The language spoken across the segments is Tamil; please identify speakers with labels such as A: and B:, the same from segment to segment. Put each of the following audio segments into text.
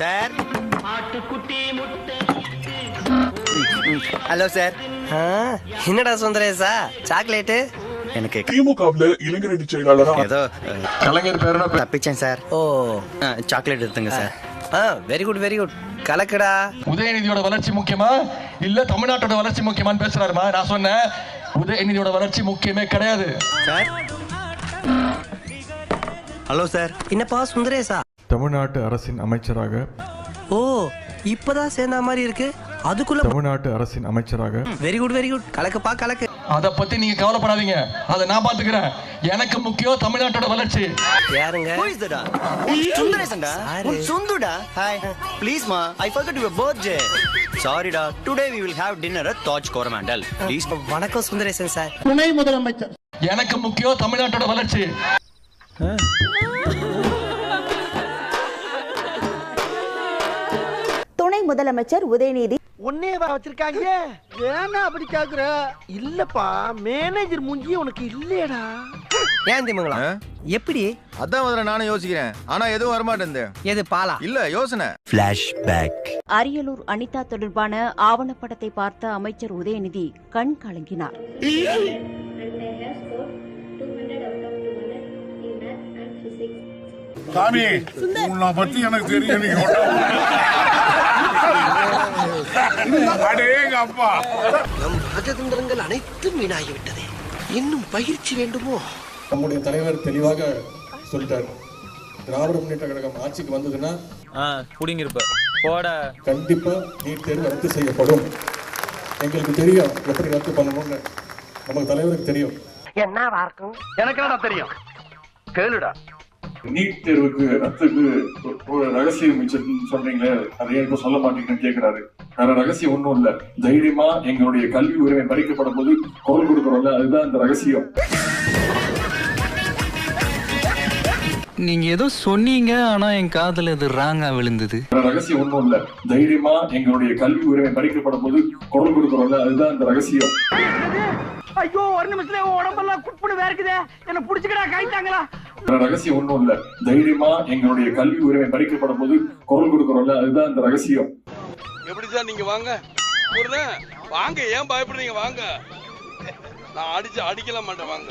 A: சார்? Hello sir.
B: என்னடா சுந்தரேசா? சாக்லேட்டு?
A: எனக்கு
C: திமுகவுல இளைஞரணி செயலாளரா
A: ஏதோ
C: கலைஞர் பேர் என்ன
A: தப்பிச்சேன் சார்.
B: ஓ.
A: சாக்லேட் எடுத்துங்க சார்.
B: ஆ வெரி குட் வெரி குட் கலக்குடா.
D: உதயநிதியோட வளர்ச்சி முக்கியமா? இல்ல தமிழ்நாட்டோட வளர்ச்சி முக்கியமான்னு பேசுறாருமா? நான் சொன்னேன் உதயநிதியோட வளர்ச்சி முக்கியமே கிடையாது.
A: சார்? Hello sir.
B: என்னப்பா சுந்தரேசா?
E: தமிழ்நாட்டு அரசின் அமைச்சராக
B: ஓ இப்பதான் சேர்ந்த மாதிரி இருக்கு. அதுக்குள்ள
E: தமிழ்நாட்டு அரசின் அமைச்சராக
B: வெரி குட் வெரி குட் கலக்குப்பா கலக்கு
D: அத பத்தி நீங்க கவலைப்படாதீங்க. அதை நான் பாத்துக்கிறேன். எனக்கு முக்கியம் தமிழ்நாட்டோட வளர்ச்சி.
B: யாருங்க?
A: Is that? உன் சுந்தரேசன்டா? உன் சொந்துடா? ஹாய் ப்ளீஸ் மா I forgot your birthday. Sorry டா today we will have dinner at Taj Coromandel please
B: வணக்கம் சுந்தரேசன் சார்.
F: துணை முதலமைச்சர்
D: எனக்கு முக்கியம் தமிழ்நாட்டோட வளர்ச்சி.
G: முதலமைச்சர் உதயநிதி.
F: உன்னேவா வச்சிருக்காங்க? ஏன்னா அப்படி கேக்குற? இல்லப்பா மேனேஜர் மூஞ்சி உனக்கு இல்லையடா.
B: ஏன் திமுங்களா? எப்படி?
H: அதான் முதல்ல நானும் யோசிக்கிறேன். ஆனா எதுவும் வரமாட்டேன்
B: எது பாலா?
H: இல்ல யோசனை.
G: அரியலூர் அனிதா தொடர்பான ஆவணப்படத்தை பார்த்த அமைச்சர் உதயநிதி கண் கலங்கினார்.
C: சாமி உன்னை பத்தி எனக்கு தெரியும் அப்பா.
F: நம் ராஜதந்திரங்கள் அனைத்தும் வீணாகிவிட்டதே. இன்னும் பயிற்சி வேண்டுமோ?
E: நம்முடைய தலைவர் தெளிவாக சொல்லிட்டார். திராவிட முன்னேற்ற கழகம் ஆட்சிக்கு வந்ததுன்னா
I: புடிங்கிருப்ப. போட.
E: கண்டிப்பா நீட் தேர்வு ரத்து செய்யப்படும். எங்களுக்கு தெரியும் எப்படி ரத்து பண்ணணும்னு. நமக்கு தலைவருக்கு தெரியும்.
F: இருக்கும்? எனக்கு தெரியும்? கேளுடா.
C: நீட் தேர்வுக்கு ரத்துக்கு ஒரு ரகசியம் வச்சிருக்குன்னு சொல்றீங்களே அதை ஏன் இப்ப சொல்ல மாட்டீங்கன்னு கேக்குறாரு. வேற ரகசியம் ஒண்ணும் இல்ல. தைரியமா எங்களுடைய கல்வி உரிமை பறிக்கப்படும் போது குரல் கொடுக்கறோம்ல அதுதான் இந்த ரகசியம்.
I: நீங்க ஏதோ சொன்னீங்க ஆனா என் காதுல இது ராங்கா விழுந்தது.
C: வேற ரகசியம் ஒண்ணும் இல்ல. தைரியமா எங்களுடைய கல்வி உரிமை பறிக்கப்படும் போது குரல் கொடுக்கறோம்ல அதுதான் இந்த ரகசியம்.
F: ஐயோ ஒரு நிமிஷத்துல உடம்பெல்லாம் குப்புனு வேர்க்குதே. என்ன புடிச்சுக்கடா கைட்டாங்களா
C: வேற ரகசியம் ஒண்ணும் இல்ல. தைரியமா எங்களுடைய கல்வி உரிமை பறிக்கப்படும் போது குரல் கொடுக்கறோம்ல அதுதான் இந்த ரகசியம்.
J: எப்படி சார் நீங்க வாங்க? வாங்க ஏன் பயப்படுறீங்க? வாங்க. நான் அடிச்சு அடிக்கல மாட்டேன் வாங்க.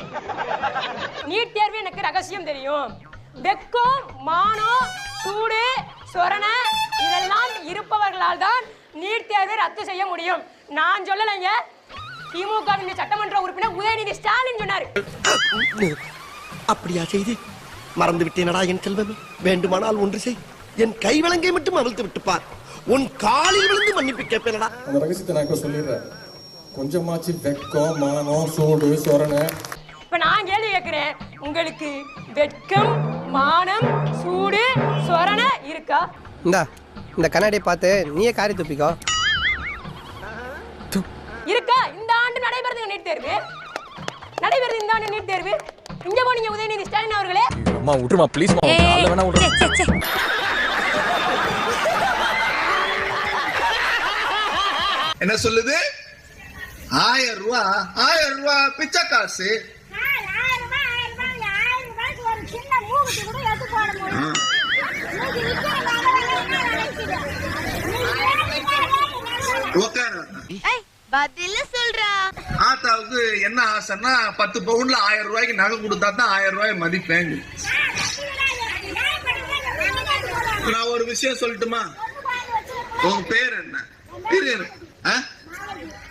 K: நீட் தேர்வு எனக்கு ரகசியம் தெரியும். வெக்கம் மானம் சூடு சொரண இதெல்லாம் இருப்பவர்களால் தான் நீட் தேர்வை ரத்து செய்ய முடியும். நான் சொல்லலைங்க திமுகவின் சட்டமன்ற உறுப்பினர் உதயநிதி ஸ்டாலின் சொன்னாரு.
F: அப்படியா செய்தி? மறந்து விட்டேனடா என் செல்வமே. வேண்டுமானால் ஒன்று செய். என் கை விலங்கை மட்டும் அவிழ்த்து விட்டு பார். உன் காலில் விழுந்து மன்னிப்பு கேட்பேனடா.
E: அந்த ரகசியத்தை நான் இப்ப சொல்லிடுறேன். கொஞ்சமாச்சு வெக்கம் மானம் சூடு சொரணை.
K: இப்ப நான் கேள்வி கேட்கிறேன். உங்களுக்கு வெட்கம் மானம் சூடு சொரண இருக்கா?
B: இந்தா இந்த கண்ணாடியை பார்த்து நீயே காரி துப்பிக்கோ
K: இருக்கா இந்த ஆண்டு நடைபெறுதுங்க நீட் தேர்வு நடைபெறுது இந்த ஆண்டு நீட் தேர்வு இங்க போனீங்க உதயநிதி ஸ்டாலின் அவர்களே.
I: அம்மா விட்டுருமா ப்ளீஸ் வேணா
H: என்ன சொல்லுது? ஆயிரம் ரூபா ஆயிரம் ரூபா பிச்சை காசு.
K: பதில சொல்றா.
H: ஆத்தாவுக்கு என்ன ஆசைன்னா பத்து பவுன்ல ஆயிரம் ரூபாய்க்கு நகை கொடுத்தா தான் ஆயிரம் ரூபாய் மதிப்பேன். நான் ஒரு விஷயம் சொல்லட்டுமா? உங்க பேர் என்ன. ஆ?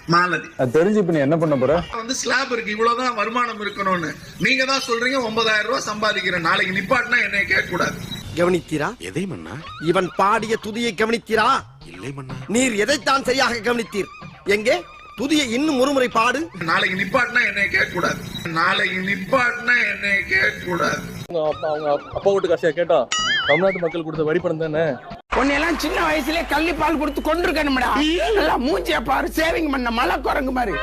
H: மாலதி.
I: தெரிஞ்சு இப்ப நீ என்ன பண்ண போற?
H: வந்து ஸ்லாப் இருக்கு இவ்வளவுதான் வருமானம் இருக்கணும்னு. நீங்க தான் சொல்றீங்க ஒன்பதாயிரம் ரூபாய் சம்பாதிக்கிறேன். நாளைக்கு நிப்பாட்டினா என்னை கேட்க கூடாது
F: கவனித்தீரா? எதை மன்னா? இவன் பாடிய துதியை கவனித்தீரா? இல்லை மன்னா. நீர் எதைத்தான் சரியாக கவனித்தீர்? எங்கே? துதியை இன்னும் ஒருமுறை பாடு.
H: நாளைக்கு நிப்பாட்டினா என்னை கேட்க கூடாது நாளைக்கு நிப்பாட்டினா என்னை கேட்க கூடாது
I: அவங்க அப்பா அவங்க அப்பா வீட்டு காசியா கேட்டா தமிழ்நாட்டு மக்கள் கொடுத்த வரி பணம் தானே?
F: உன்னையெல்லாம் சின்ன வயசுல கள்ளி பால் கொடுத்து கொண்டிருக்கணும்டா நல்லா மூஞ்சிய பாரு சேவிங் பண்ண மலை குரங்கு மாதிரி.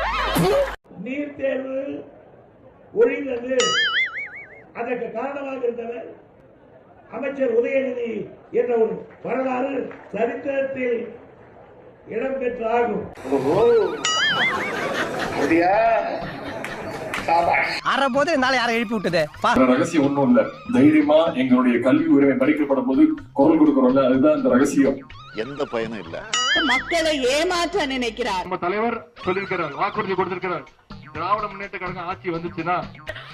J: நீட் தேர்வு ஒழிந்தது. அதற்கு காரணமாக இருந்தவர் அமைச்சர் உதயநிதி என்ற ஒரு வரலாறு சரித்திரத்தில் இடம்பெற்று
L: அரை போது என்னால யாரை எழுப்பி விட்டது?
C: ரகசியம் ஒண்ணும் இல்ல. தைரியமா எங்களுடைய கல்வி உரிமை பறிக்கப்படும் போது குரல் கொடுக்கறோம்ல அதுதான் இந்த ரகசியம்.
M: எந்த பயனும் இல்ல.
N: மக்களை ஏமாற்ற நினைக்கிறார்.
C: நம்ம தலைவர் சொல்லியிருக்கிறார் வாக்குறுதி கொடுத்திருக்கிறார். திராவிட முன்னேற்ற கழகம் ஆட்சி வந்துச்சுன்னா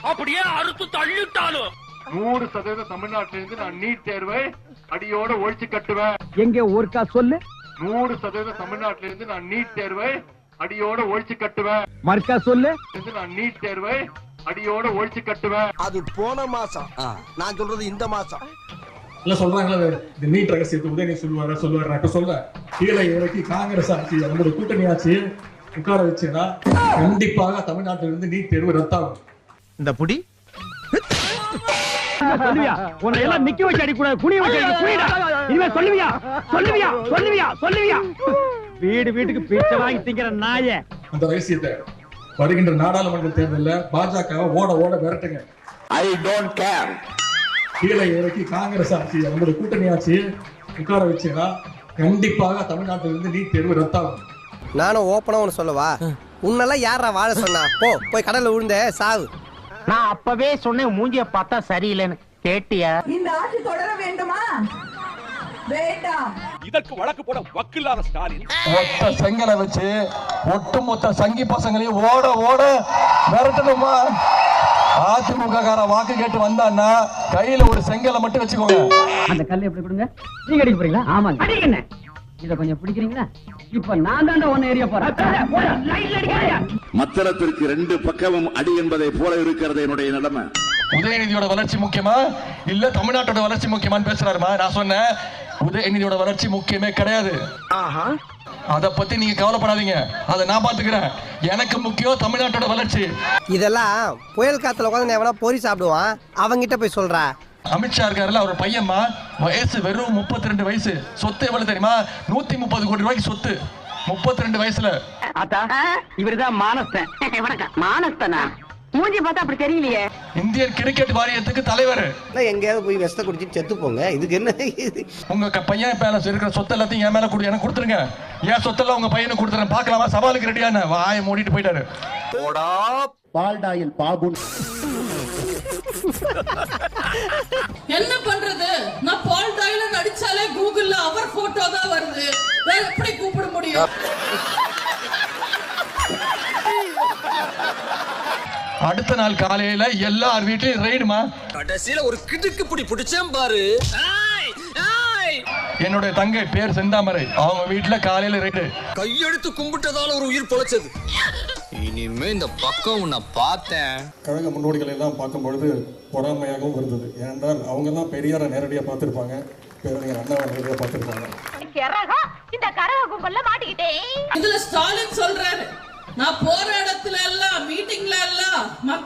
O: அப்படியே அறுத்து தள்ளிட்டாலும்.
C: நூறு சதவீதம் தமிழ்நாட்டில இருந்து நான் நீட் தேர்வை அடியோட ஒழிச்சு கட்டுவேன்.
L: எங்க ஒருக்கா சொல்லு?
C: நூறு சதவீதம் தமிழ்நாட்டில இருந்து நான் நீட் தேர்வை அடியோட ஒழிச்சு கட்டுவேன்.
L: மறுக்கா சொல்லு.
C: நான் நீட் தேர்வை? அடியோட ஒழிச்சு கட்டுவேன்.
I: அது போன மாசம். நான் சொல்றது இந்த மாசம்.
E: இல்ல சொல்றாங்களே இந்த நீட் ரகசியத்தை உதயநிதி சொல்லுவாரு சொல்லுவாரு? நான் இப்ப சொல்ல. கீழே இறக்கி காங்கிரஸ் ஆட்சி நம்மளுடைய கூட்டணி ஆட்சி உட்கார வச்சுன்னா கண்டிப்பாக தமிழ்நாட்டில இருந்து நீட் தேர்வு ரத்தாகும்.
I: இந்த புடி?
L: சொல்லுவியா? உன்னை எல்லாம் நிக்க வச்சு அடி கூடாது குனிய வச்சு அடி குனிடா. இனிமே சொல்லுவியா? சொல்லுவியா? சொல்லுவியா? சொல்லுவியா? வீடு வீட்டுக்கு பிச்சை வாங்கி திங்கிற நாயே.
E: அந்த ரகசியத்தை வருகின்ற நாடாளுமன்ற தேர்தலில் பாஜகவை ஓட ஓட விரட்டுங்க.
M: ஐ டோன்ட் கேர்
E: கீழே இறக்கி காங்கிரஸ் ஆட்சி நம்மளுடைய கூட்டணி ஆட்சி உட்கார வச்சுன்னா கண்டிப்பாக தமிழ்நாட்டில இருந்து நீட் தேர்வு ரத்தாகும்.
L: நானும் ஓப்பனா ஒன்னு சொல்லவா? உன்னெல்லாம் யாரா வாழ சொன்னா? போ போய் கடல்ல விழுந்த சாவு. நான் அப்பவே சொன்னேன் மூஞ்சிய பார்த்தா சரியில்லைன்னு. கேட்டியா?
N: இந்த ஆட்சி தொடர வேண்டுமா? வேண்டாம்.
O: இதற்கு வழக்கு போட வக்கில்லாத ஸ்டாலின்.
D: ஒத்த செங்கலை வச்சு ஒட்டுமொத்த சங்கி பசங்களையும் ஓட ஓட விரட்டணுமா அதிமுக கார வாக்கு கேட்டு வந்தான்னா கையில ஒரு செங்கலை மட்டும் வச்சுக்கோங்க.
L: அந்த கல்லை எப்படி கொடுங்க? நீங்க அடிக்க போறீங்களா? ஆமாங்க. அடிக்கண்ணே இத கொஞ்சம் பிடிக்கிறீங்களா? இப்ப நான் தாண்டா ஒன்னு ஏரியா போறேன்.
M: மத்தளத்திற்கு ரெண்டு பக்கமும் அடி என்பதை போல இருக்கிறது என்னுடைய நிலைமை.
D: உதயநிதியோட வளர்ச்சி முக்கியமா? இல்ல தமிழ்நாட்டோட வளர்ச்சி முக்கியமான்னு பேசுறாருமா? நான் சொன்னேன் உதயநிதியோட வளர்ச்சி முக்கியமே கிடையாது. அத பத்தி நீங்க கவலைப்படாதீங்க. அதை நான் பாத்துக்கிறேன். எனக்கு முக்கியம் தமிழ்நாட்டோட வளர்ச்சி.
L: இதெல்லாம் புயல் காத்துல உட்காந்து எவனா பொறி சாப்பிடுவான். அவங்கிட்ட போய் சொல்றா.
D: அமித்ஷா இருக்காருல்ல அவர் பையன்மா. வயசு வெறும் முப்பத்தி ரெண்டு வயசு. சொத்து எவ்வளவு தெரியுமா? நூத்தி முப்பது கோடி ரூபாய்க்கு சொத்து. முப்பத்தி ரெண்டு வயசுல.
L: ஆத்தா இவருதான் மானஸ்தன். மானஸ்தனா? மூஞ்சி பார்த்தா அப்படி தெரியலையே.
D: இந்தியன் கிரிக்கெட் வாரியத்துக்கு தலைவர்.
L: எங்கேயாவது போய் வெஸ்ட குடிச்சு செத்து போங்க. இதுக்கு என்ன இது?
D: உங்க பையன் மேல இருக்கிற சொத்து எல்லாத்தையும் என் மேல கொடு எனக்கு கொடுத்துருங்க. என் சொத்தெல்லாம் உங்க பையனுக்கு கொடுத்துறேன். பார்க்கலாமா? சவாலுக்கு ரெடியான வாயை மூடிட்டு போயிட்டாரு.
E: பால்டாயில் பாபு
N: என்ன பண்றது? நான் பால் டாய்லர் அடிச்சாலே கூகுள்ல அவர் போட்டோ தான் வருது. எப்படி கூப்பிட முடியும்?
D: அடுத்த நாள் காலையில எல்லார் வீட்லயும் ரெய்டுமா
I: கடைசியில ஒரு கிடுக்கு பிடி பிடிச்சேன் பாரு.
D: என்னுடைய தங்கை பேர் செந்தாமரை. அவங்க வீட்டுல காலையில ரெய்டு
I: கையெடுத்து கும்பிட்டதால ஒரு உயிர் பொழைச்சது. இனிமே இந்த பக்கம் உன்னை பார்த்தேன்.
E: கழக முன்னோடிகளை எல்லாம் பார்க்கும் பொழுது பொறாமையாகவும் இருந்தது. ஏனென்றால் அவங்க எல்லாம் பெரியாரை நேரடியாக பார்த்திருப்பாங்க பேரறிஞர் அண்ணாவை நேரடியாக பார்த்திருப்பாங்க.
N: இந்த கரக கும்பல்ல மாட்டிக்கிட்டேன். இதுல ஸ்டாலின் சொல்றாரு. நான் போற இடத்துல எல்லாம் மீட்டிங்ல எல்லாம் மக்கள்